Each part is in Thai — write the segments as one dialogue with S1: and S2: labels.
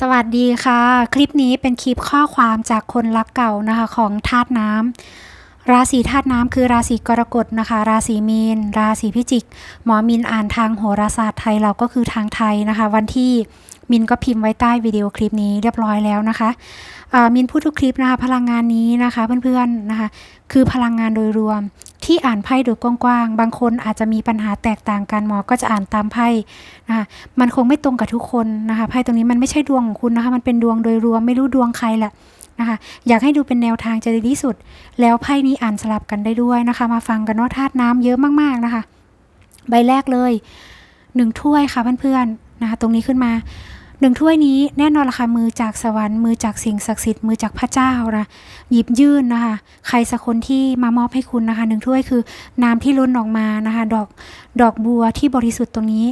S1: สวัสดีค่ะ คลิปนี้เป็นคลิปข้อความจากคนรักเก่านะคะของธาตุน้ำราศีธาตุน้ำคือราศีกรกฎนะคะ ราศีมีน ราศีพิจิก หมอมินอ่านทางโหราศาสตร์ไทยเราก็คือทางไทยนะคะ วันที่มินก็พิมพ์ไว้ใต้วิดีโอคลิปนี้เรียบร้อยแล้วนะคะมินพูดทุกคลิปนะคะพลังงานนี้นะคะเพื่อนๆนะคะ คือพลังงานโดยรวม ที่อ่านไพ่โดยกว้างๆ บางคนอาจจะมีปัญหาแตกต่างกันหมอก็จะอ่านตามไพ่นะคะมันคงไม่ตรงกับทุกคนนะคะไพ่ตรงนี้มันไม่ใช่ดวงของคุณนะคะ มันเป็นดวงโดยรวมไม่รู้ดวงใครแหละนะคะอยากให้ดูเป็นแนวทางจะดีที่สุด แล้วไพ่นี้อ่านสลับกันได้ด้วยนะคะ มาฟังกันเนาะธาตุน้ำเยอะมากๆนะคะ ใบแรกเลยหนึ่งถ้วยค่ะเพื่อนๆนะคะตรงนี้ขึ้นมา หนึ่งถ้วยนี้แน่นอนละค่ะมือจากสวรรค์มือจากสิ่งศักดิ์สิทธิ์มือจากพระเจ้านะหยิบยื่นนะคะ ใครสักคนที่มามอบให้คุณนะคะหนึ่งถ้วยคือน้ำที่ล้นออกมานะคะ ดอกดอกบัวที่บริสุทธิ์ตรงนี้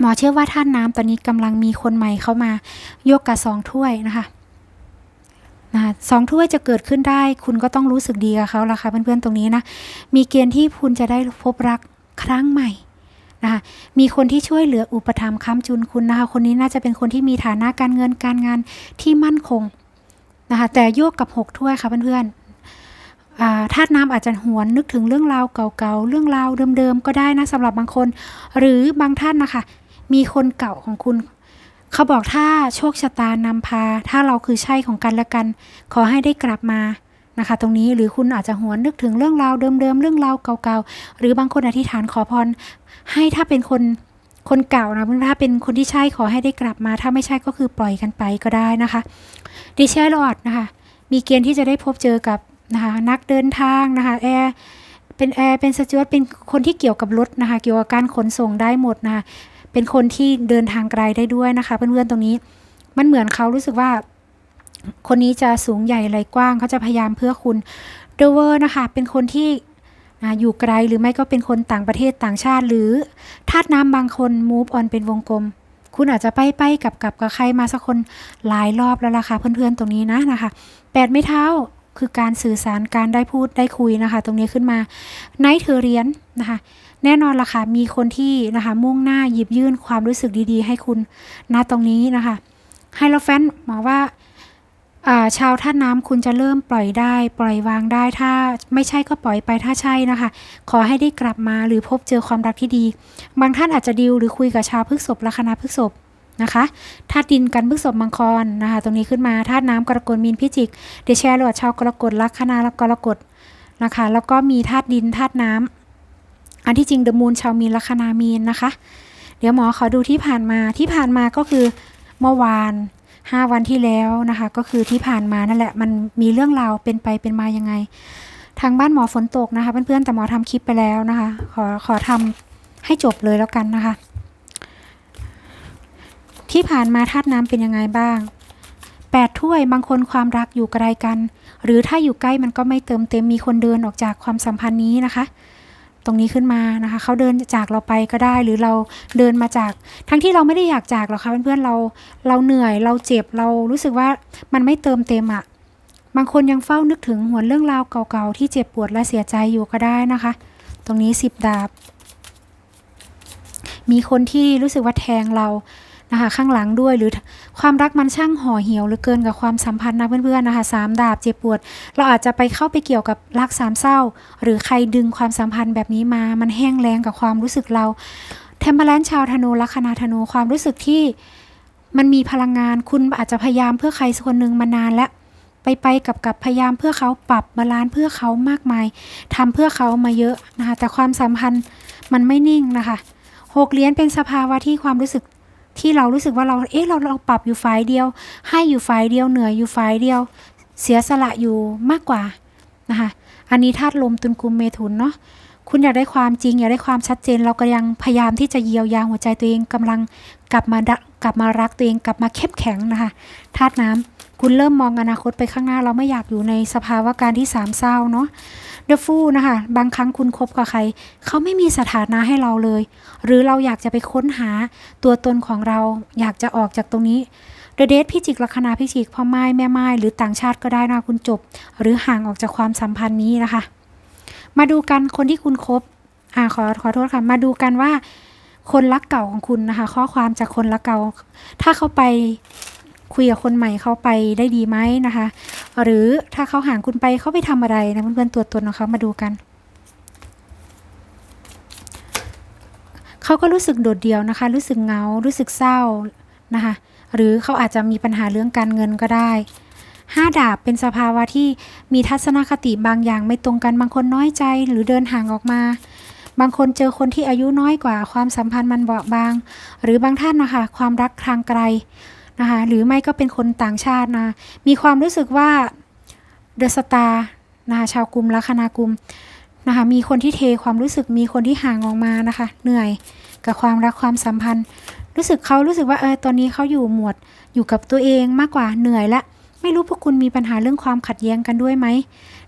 S1: หมอเชื่อว่าท่านน้ำตอนนี้กำลังมีคนใหม่เข้ามายกกับสองถ้วยนะคะนะะสองถ้วยจะเกิดขึ้นได้ คุณก็ต้องรู้สึกดีกับเขาละค่ะเพื่อนๆตรงนี้นะมีเกณฑ์ที่คุณจะได้พบรักครั้งใหม่ นะคะมีคนที่ช่วยเหลืออุปถัมภ์ค้ำจุนคุณนะคะคนนี้น่าจะเป็นคนที่มีฐานะการเงินการงานที่มั่นคงนะคะแต่โยกกับหกถ้วยค่ะเพื่อนๆอ่าธาตุน้ำอาจจะหวนนึกถึงเรื่องราวเก่าๆ เรื่องราวเดิมๆ ก็ได้นะสำหรับบางคน หรือบางท่านนะคะ มีคนเก่าของคุณ เขาบอกถ้าโชคชะตานำพา ถ้าเราคือใช่ของกันและกัน ขอให้ได้กลับมา นะคะ ตรงนี้หรือคุณอาจจะหวนนึกถึงเรื่องราวเดิมๆเรื่องราวเก่าๆหรือบางคนอธิษฐานขอพรให้ถ้าเป็นคนคนเก่านะถ้าเป็นคนที่ใช่ขอให้ได้กลับมา ถ้าไม่ใช่ก็คือปล่อยกันไปก็ได้นะคะดิเชลอดนะคะ มีเกณฑ์ที่จะได้พบเจอกับนะคะนักเดินทางนะคะแอร์เป็นแอร์เป็นสจวตเป็นคนที่เกี่ยวกับรถนะคะ เกี่ยวกับการขนส่งได้หมดนะคะเป็นคนที่เดินทางไกลได้ด้วยนะคะ เพื่อนๆตรงนี้มันเหมือนเขารู้สึกว่า คนนี้จะสูงใหญ่ไหลกว้างเขาจะพยายามเพื่อคุณเดเวอร์นะคะ เป็นคนที่อยู่ไกลหรือไม่ก็เป็นคนต่างประเทศต่างชาติ หรือธาตุน้ำบางคนมูฟออนเป็นวงกลม คุณอาจจะไปไปกับกับกับใครมาสักคนหลายรอบแล้วล่ะค่ะเพื่อนๆตรงนี้นะนะคะแปดไม่เท้าคือการสื่อสารการได้พูดได้คุยนะคะ ตรงนี้ขึ้นมาไนท์เธอเรียนนะคะ แน่นอนล่ะค่ะมีคนที่นะคะมุ่งหน้าหยิบยื่นความรู้สึกดีๆ ให้คุณณตรงนี้นะคะไฮโลแฟนหมอว่า ชาวท่าน้ำคุณจะเริ่มปล่อยได้ ปล่อยวางได้ ถ้าไม่ใช่ก็ปล่อยไปถ้าใช่นะคะ ขอให้ได้กลับมาหรือพบเจอความรักที่ดี บางท่านอาจจะดิวหรือคุยกับชาวพฤกษภลัคนาพฤกษภนะคะธาตุดินกันพฤกษภมังกรนะคะ ตรงนี้ขึ้นมาธาตุน้ำกรกฎมีนพิจิกเดชแชร์หลวดชาวกรกฎลัคนาและกรกฎนะคะ แล้วก็มีธาตุดินธาตุน้ำอันที่จริงเดอะมูนชาวมีนลัคนามีนนะคะ เดี๋ยวหมอขอดูที่ผ่านมาที่ผ่านมาก็คือเมื่อวาน 5 วันที่แล้วนะคะ ก็คือที่ผ่านมานั่นแหละมันมีเรื่องราวเป็นไปเป็นมายังไง ทางบ้านหมอฝนตกนะคะเพื่อนๆแต่หมอทำคลิปไปแล้วนะคะ ขอขอทำให้จบเลยแล้วกันนะคะ ที่ผ่านมาธาตุน้ำเป็นยังไงบ้างแปดถ้วยบางคนความรักอยู่ไกลกัน หรือถ้าอยู่ใกล้มันก็ไม่เติมเต็มมีคนเดินออกจากความสัมพันธ์นี้นะคะ ตรงนี้ขึ้นมานะคะ เขาเดินจากเราไปก็ได้หรือเราเดินมาจาก ทั้งที่เราไม่ได้อยากจากหรอกค่ะเพื่อนๆเราเราเหนื่อยเราเจ็บเรารู้สึกว่ามันไม่เติมเต็มอะ่ะบางคนยังเฝ้านึกถึงหวนเรื่องราวเก่าๆที่เจ็บปวดและเสียใจอยู่ก็ได้นะคะ ตรงนี้สิบดาบ มีคนที่รู้สึกว่าแทงเรานะคะข้างหลังด้วยหรือ ความรักมันช่างห่อเหี่ยวเหลือเกินกับความสัมพันธ์นะเพื่อนๆนะคะสามดาบเจ็บปวด เราอาจจะไปเข้าไปเกี่ยวกับรักสามเศร้า หรือใครดึงความสัมพันธ์แบบนี้มา มันแห้งแล้งกับความรู้สึกเราเทมเพลนชาวธนูลัคนาธนูความรู้สึกที่มันมีพลังงานคุณอาจจะพยายามเพื่อใครสักคนหนึ่งมานานแล้วไปไปกับกับพยายามเพื่อเขาปรับบาลานซ์เพื่อเขามากมายทำเพื่อเขามาเยอะนะคะแต่ความสัมพันธ์มันไม่นิ่งนะคะหกเหรียญเป็นสภาวะที่ความรู้สึก ที่เรารู้สึกว่าเราเอ๊ะเราเราปรับอยู่ฝ่ายเดียว ให้อยู่ฝ่ายเดียวเหนื่อยอยู่ฝ่ายเดียว เสียสละอยู่มากกว่านะคะอันนี้ธาตุลมตุนกุมเมถุนเนาะคุณอยากได้ความจริงอยากได้ความชัดเจน เราก็ยังพยายามที่จะเยียวยาหัวใจตัวเองกำลังกลับมากลับมารักตัวเองกลับมาเข้มแข็งนะคะธาตุน้ำคุณเริ่มมองอนาคตไปข้างหน้าเราไม่อยากอยู่ในสภาวะการที่สามเศร้าเนาะ เดฟูนะคะบางครั้งคุณคบกับใคร เขาไม่มีสถานะให้เราเลย หรือเราอยากจะไปค้นหาตัวตนของเราอยากจะออกจากตรงนี้เดเดทพิจิกลัคนาพิจิกพ่อไม้แม่ไม้หรือต่างชาติก็ได้นะคุณจบ หรือห่างออกจากความสัมพันธ์นี้นะคะ มาดูกันคนที่คุณคบอ่าขอขอโทษค่ะ มาดูกันว่าคนรักเก่าของคุณนะคะ ข้อความจากคนรักเก่า ถ้าเขาไป คุยกับคนใหม่เขาไปได้ดีไหมนะคะ หรือถ้าเขาห่างคุณไปเขาไปทำอะไรนะเพื่อนๆตัวตนของเขามาดูกันเขาก็รู้สึกโดดเดี่ยวนะคะ รู้สึกเงา รู้สึกเศร้านะคะ หรือเขาอาจจะมีปัญหาเรื่องการเงินก็ได้ห้าดาบเป็นสภาวะที่มีทัศนคติบางอย่างไม่ตรงกันบางคนน้อยใจหรือเดินห่างออกมา บางคนเจอคนที่อายุน้อยกว่าความสัมพันธ์มันเบาบาง หรือบางท่านนะคะ ความรักทางไกล นะคะหรือไม่ก็เป็นคนต่างชาตินะมีความรู้สึกว่าเดอะสตาร์นะคะชาวกลุ่มลัคนากุมนะคะมีคนที่เทความรู้สึกมีคนที่ห่างออกมานะคะ เหนื่อยกับความรักความสัมพันธ์ รู้สึกเขารู้สึกว่าเออตอนนี้เขาอยู่หมวดอยู่กับตัวเองมากกว่าเหนื่อยละไม่รู้พวกคุณมีปัญหาเรื่องความขัดแย้งกันด้วยไหม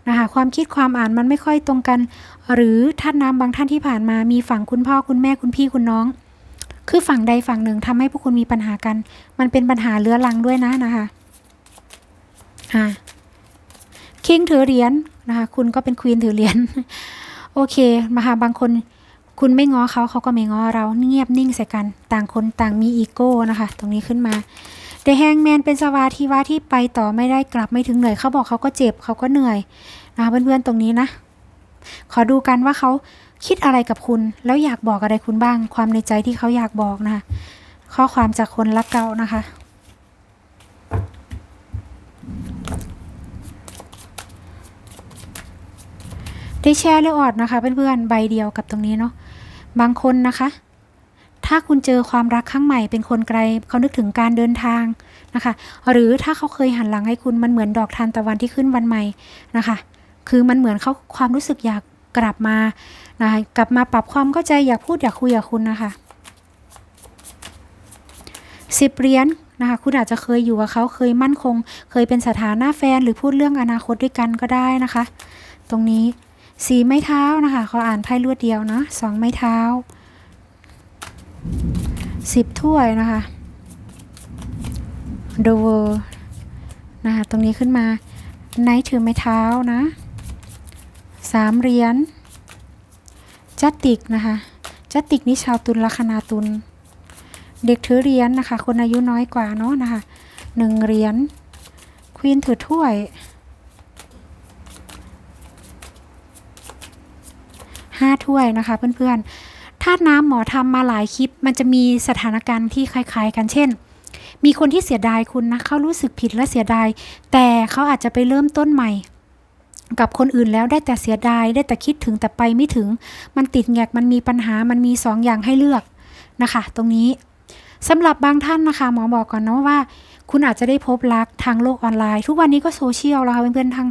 S1: นะคะความคิดความอ่านมันไม่ค่อยตรงกัน หรือท่านน้ำบางท่านที่ผ่านมามีฝั่งคุณพ่อคุณแม่คุณพี่คุณน้อง คือฝั่งใดฝั่งหนึ่งทำให้พวกคุณมีปัญหากัน มันเป็นปัญหาเรื้อรังด้วยนะนะคะอ่าคิงถือเหรียญนะคะ คุณก็เป็นควีนถือเหรียญโอเคมาค่ะบางคน คุณไม่ง้อเขาเขาก็ไม่ง้อเราเงียบนิ่งใส่กัน ต่างคนต่างมีอีโก้นะคะ ตรงนี้ขึ้นมาแต่แฮงแมนเป็นสวาทีว่าที่ไปต่อไม่ได้กลับไม่ถึงเหนื่อยเขาบอกเขาก็เจ็บเขาก็เหนื่อยนะคะเพื่อนๆตรงนี้นะ ขอดูกันว่าเขา คิดอะไรกับคุณ แล้วอยากบอกอะไรคุณบ้าง ความในใจที่เขาอยากบอกนะคะข้อความจากคนรักเก่านะคะ ได้แชร์เรือออดนะคะเพื่อนๆใบเดียวกับตรงนี้เนาะ บางคนนะคะ ถ้าคุณเจอความรักครั้งใหม่เป็นคนไกลเขานึกถึงการเดินทางนะคะ หรือถ้าเขาเคยหันหลังให้คุณมันเหมือนดอกทานตะวันที่ขึ้นวันใหม่นะคะ คือมันเหมือนเขาความรู้สึกอยาก กลับมานะคะกลับมาปรับความเข้าใจอยากพูดอยากคุยกับคุณนะคะสิบเหรียญนะคะคุณอาจจะเคยอยู่กับเขาเคยมั่นคง เคยเป็นสถานะแฟนหรือพูดเรื่องอนาคตด้วยกันก็ได้นะคะ ตรงนี้สีไม้เท้านะคะเขาอ่านไพ่รวดเดียวเนาะสองไม้เท้าสิบถ้วยนะคะโดเวอร์นะคะตรงนี้ขึ้นมาไนท์ถือไม้เท้านะ สามเหรียญจัตติกนะคะจัตติกนี่ชาวตุลลัคนาตุลเด็กถือเหรียญนะคะ คนอายุน้อยกว่าเนาะนะคะหนึ่งเหรียญควีนถือถ้วยห้าถ้วยนะคะเพื่อนๆธาตุน้ำหมอทำมาหลายคลิป มันจะมีสถานการณ์ที่คล้าย ๆ กันเช่น มีคนที่เสียดายคุณนะเขารู้สึกผิดและเสียดาย แต่เขาอาจจะไปเริ่มต้นใหม่ กับคนอื่นแล้วได้แต่เสียดาย ได้แต่คิดถึงแต่ไปไม่ถึง มันติดแงกมันมีปัญหามันมีสองอย่างให้เลือกนะคะ ตรงนี้สำหรับบางท่านนะคะ หมอบอกก่อนนะว่า คุณอาจจะได้พบรักทางโลกออนไลน์ ทุกวันนี้ก็โซเชียลแล้วค่ะเพื่อนๆทาง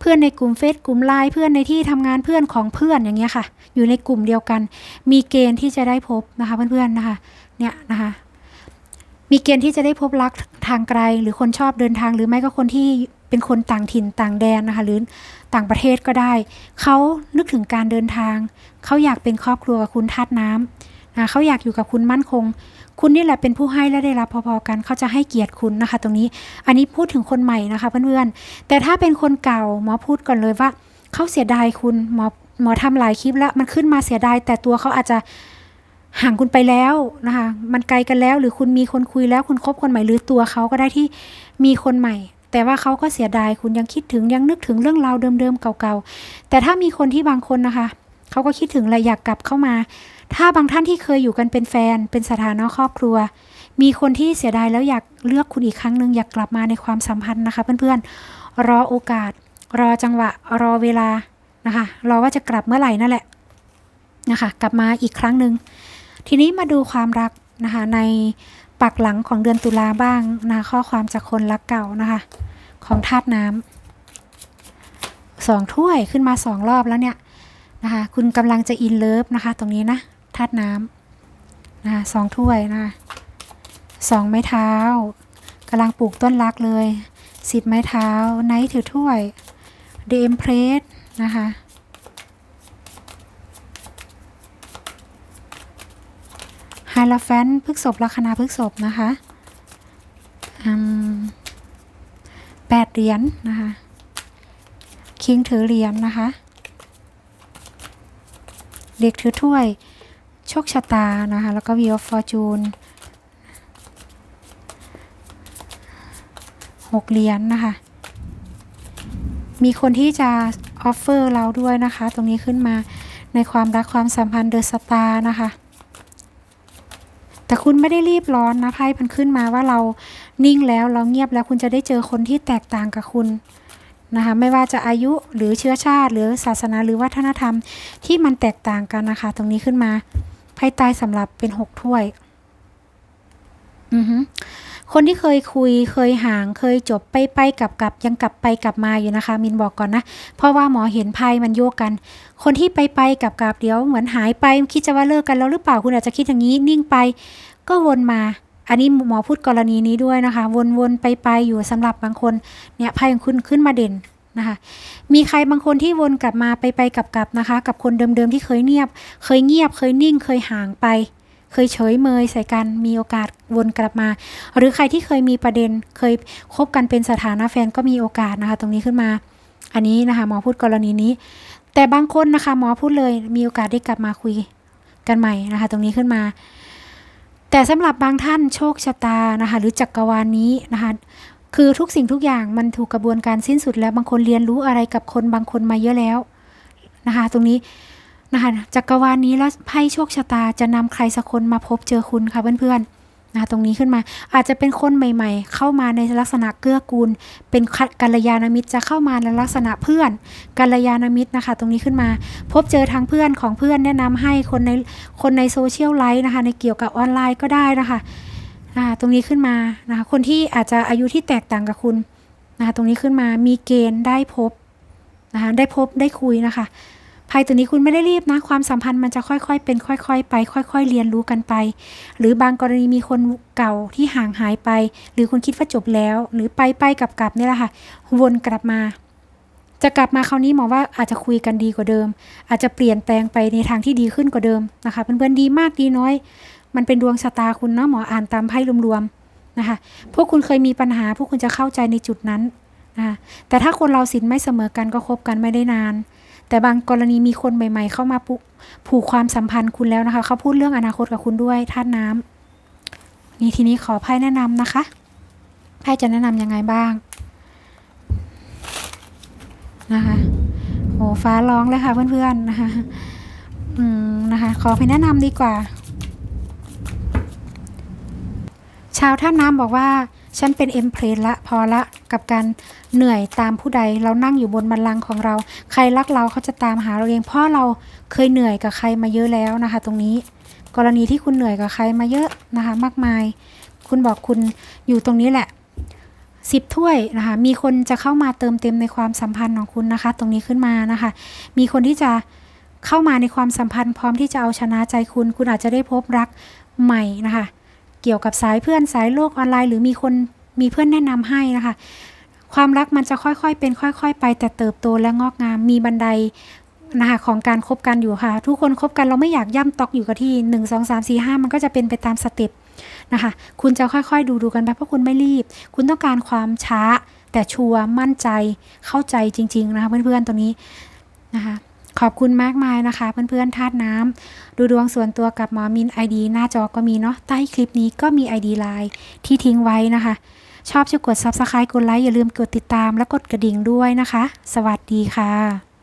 S1: เพื่อนในกลุ่มเฟซกลุ่มไลน์เพื่อนในที่ทำงานเพื่อนของเพื่อนอย่างเงี้ยค่ะ อยู่ในกลุ่มเดียวกัน มีเกณฑ์ที่จะได้พบนะคะเพื่อนๆนะคะเนี่ยนะคะมีเกณฑ์ที่จะได้พบรักทางไกล หรือคนชอบเดินทางหรือไม่ก็คนที่ เป็นคนต่างถิ่นต่างแดนนะคะหรือต่างประเทศก็ได้ เขานึกถึงการเดินทาง เขาอยากเป็นครอบครัวกับคุณธาตุน้ำนะเขาอยากอยู่กับคุณมั่นคง คุณนี่แหละเป็นผู้ให้และได้รับพอๆกัน เขาจะให้เกียรติคุณนะคะ ตรงนี้ อันนี้พูดถึงคนใหม่นะคะเพื่อนๆ แต่ถ้าเป็นคนเก่าหมอพูดก่อนเลยว่าเขาเสียดายคุณหมอหมอทำหลายคลิปแล้วมันขึ้นมาเสียดายแต่ตัวเขาอาจจะห่างคุณไปแล้วนะคะ มันไกลกันแล้ว หรือคุณมีคนคุยแล้ว คุณคบคนใหม่หรือตัวเขาก็ได้ที่มีคนใหม่ แต่ว่าเขาก็เสียดายคุณยังคิดถึงยังนึกถึงเรื่องราวเดิมๆเก่าๆ แต่ถ้ามีคนที่บางคนนะคะ เขาก็คิดถึงอะอยากกลับเข้ามา ถ้าบางท่านที่เคยอยู่กันเป็นแฟน เป็นสถานะครอบครัว มีคนที่เสียดายแล้วอยากเลือกคุณอีกครั้งหนึ่งอยากกลับมาในความสัมพันธ์นะคะ เพื่อนๆ รอโอกาส รอจังหวะ รอเวลานะคะ รอว่าจะกลับเมื่อไหร่นั่นแหละนะคะ กลับมาอีกครั้งหนึ่งทีนี้มาดูความรักนะคะใน ปักหลังของเดือนตุลาบ้างนะข้อความจากคนรักเก่านะคะ ของธาตุน้ำสองถ้วยขึ้นมาสองรอบแล้วเนี่ยนะคะ คุณกำลังจะอินเลิฟนะคะ ตรงนี้นะธาตุน้ำนะคะสองถ้วยนะคะสองไม้เท้ากำลังปลูกต้นรักเลยสิบไม้เท้าไนท์ถือถ้วยเดมเพรสนะคะไฮ ลาแฟนพฤกษบลัคนาพฤกษบนะคะแปดเหรียญนะคะ คิงถือเหรียญนะคะ เด็กถือถ้วย โชคชะตานะคะ แล้วก็ Wheel of Fortune หกเหรียญนะคะ มีคนที่จะออฟเฟอร์เราด้วยนะคะ ตรงนี้ขึ้นมาในความรักความสัมพันธ์เดอะสตาร์นะคะ แต่คุณไม่ได้รีบร้อนนะไพ่มันขึ้นมาว่าเรานิ่งแล้วเราเงียบแล้วคุณจะได้เจอคนที่แตกต่างกับคุณนะคะไม่ว่าจะอายุหรือเชื้อชาติ หรือศาสนาหรือวัฒนธรรมที่มันแตกต่างกันนะคะ ตรงนี้ขึ้นมาไพ่ตายสำหรับเป็นหกถ้วย อือฮึ คนที่เคยคุยเคยห่างเคยจบไปไปกลับกลับยังกลับไปกลับมาอยู่นะคะ มินบอกก่อนนะ เพราะว่าหมอเห็นไพ่มันโยกกัน คนที่ไปไปกลับกลับเดี๋ยวเหมือนหายไปคิดจะว่าเลิกกันแล้วหรือเปล่าคุณอาจจะคิดอย่างนี้นิ่งไป ก็วนมาอันนี้หมอพูดกรณีนี้ด้วยนะคะ วนๆ ไปไปอยู่สำหรับบางคนเนี่ยไพ่ของคุณขึ้นมาเด่นนะคะ มีใครบางคนที่วนกลับมาไปไปกลับกลับนะคะ กับคนเดิมๆที่เคยเงียบ เคยเงียบเคยนิ่งเคยห่างไป เคยเฉยเมยใส่กันมีโอกาสวนกลับมา หรือใครที่เคยมีประเด็นเคยคบกันเป็นสถานะแฟนก็มีโอกาสนะคะ ตรงนี้ขึ้นมา อันนี้นะคะหมอพูดกรณีนี้ แต่บางคนนะคะหมอพูดเลยมีโอกาสได้กลับมาคุยกันใหม่นะคะ ตรงนี้ขึ้นมา แต่สำหรับบางท่านโชคชะตานะคะหรือจักรวาลนนี้นะคะคือทุกสิ่งทุกอย่างมันถูกกระบวนการสิ้นสุดแล้วบางคนเรียนรู้อะไรกับคนบางคนมาเยอะแล้วนะคะ ตรงนี้ นะคะจักรวาลนนี้แล้วไพ่โชคชะตาจะนำใครสักคนมาพบเจอคุณค่ะเพื่อนๆนะคะตรงนี้ขึ้นมาอาจจะเป็นคนใหม่ ๆ เข้ามาในลักษณะเกื้อกูล เป็นกัลยาณมิตรจะเข้ามาในลักษณะเพื่อนกัลยาณมิตรนะคะ ตรงนี้ขึ้นมา พบเจอทางเพื่อนของเพื่อนแนะนำให้คนในคนในโซเชียลไลฟ์นะคะ ในเกี่ยวกับออนไลน์ก็ได้นะคะตรงนี้ขึ้นมานะคะคนที่อาจจะอายุที่แตกต่างกับคุณนะคะตรงนี้ขึ้นมามีเกณฑ์ได้พบนะคะได้พบได้คุยนะคะ ภายตัวนี้คุณไม่ได้รีบนะ ความสัมพันธ์มันจะค่อยๆ เป็นค่อย ๆ ไป ค่อย ๆ เรียนรู้กันไป หรือบางกรณีมีคนเก่าที่ห่างหายไป หรือคุณคิดว่าจบแล้ว หรือไปไปกลับๆนี่แหละค่ะ วนกลับมา จะกลับมาคราวนี้หมอว่าอาจจะคุยกันดีกว่าเดิม อาจจะเปลี่ยนแปลงไปในทางที่ดีขึ้นกว่าเดิมนะคะเพื่อนๆดีมากดีน้อย มันเป็นดวงชะตาคุณเนาะหมออ่านตามไพ่รวมๆนะคะ พวกคุณเคยมีปัญหา พวกคุณจะเข้าใจในจุดนั้นนะะแต่ถ้าคนเราสินไม่เสมอกันก็คบกันไม่ได้นาน แต่บางกรณีมีคนใหม่ๆ เข้ามาผูกผูกความสัมพันธ์คุณแล้วนะคะ เขาพูดเรื่องอนาคตกับคุณด้วยธาตุน้ำนี่ทีนี้ขอไพ่แนะนำนะคะไพ่จะแนะนำยังไงบ้างนะคะโอ้ฟ้าร้องเลยค่ะเพื่อนๆนะคะอืมนะคะ ขอไพ่แนะนำดีกว่า ชาวท่าน้ำบอกว่า ฉันเป็นเอ็มเพลนละพอละกับการเหนื่อยตามผู้ใดเรานั่งอยู่บนบัลลังก์ของเรา ใครรักเราเขาจะตามหาเราเองเพราะเราเคยเหนื่อยกับใครมาเยอะแล้วนะคะ ตรงนี้ กรณีที่คุณเหนื่อยกับใครมาเยอะนะคะ มากมาย คุณบอกคุณอยู่ตรงนี้แหละสิบถ้วยนะคะมีคนจะเข้ามาเติมเต็มในความสัมพันธ์ของคุณนะคะ ตรงนี้ขึ้นมานะคะ มีคนที่จะเข้ามาในความสัมพันธ์ พร้อมที่จะเอาชนะใจคุณ คุณอาจจะได้พบรักใหม่นะคะ เกี่ยวกับสายเพื่อนสายโลกออนไลน์ หรือมีคนมีเพื่อนแนะนำให้นะคะ ความรักมันจะค่อยๆ เป็นค่อย ๆ ไปแต่เติบโตและงอกงามมีบันไดนะคะของการคบกันอยู่ค่ะ ทุกคนคบกันเราไม่อยากย่ำตอกอยู่กับที่หนึ่งสองสามสี่ห้ามันก็จะเป็นไปตามสเต็ปนะคะ คุณจะค่อยๆ ดูดูกันไปเพราะคุณไม่รีบ คุณต้องการความช้า แต่ชัวร์มั่นใจเข้าใจจริง ๆ นะคะเพื่อนๆตัวนี้นะคะ ขอบคุณมากมายนะคะ เพื่อนๆธาตุน้ำดูดวงส่วนตัวกับหมอมินไอดีหน้าจอก็มีเนาะใต้คลิปนี้ก็มี ID ไลน์ที่ทิ้งไว้นะคะ ชอบช่วยกด Subscribe กดไลค์อย่าลืมกดติดตามและกดกระดิ่งด้วยนะคะ สวัสดีค่ะ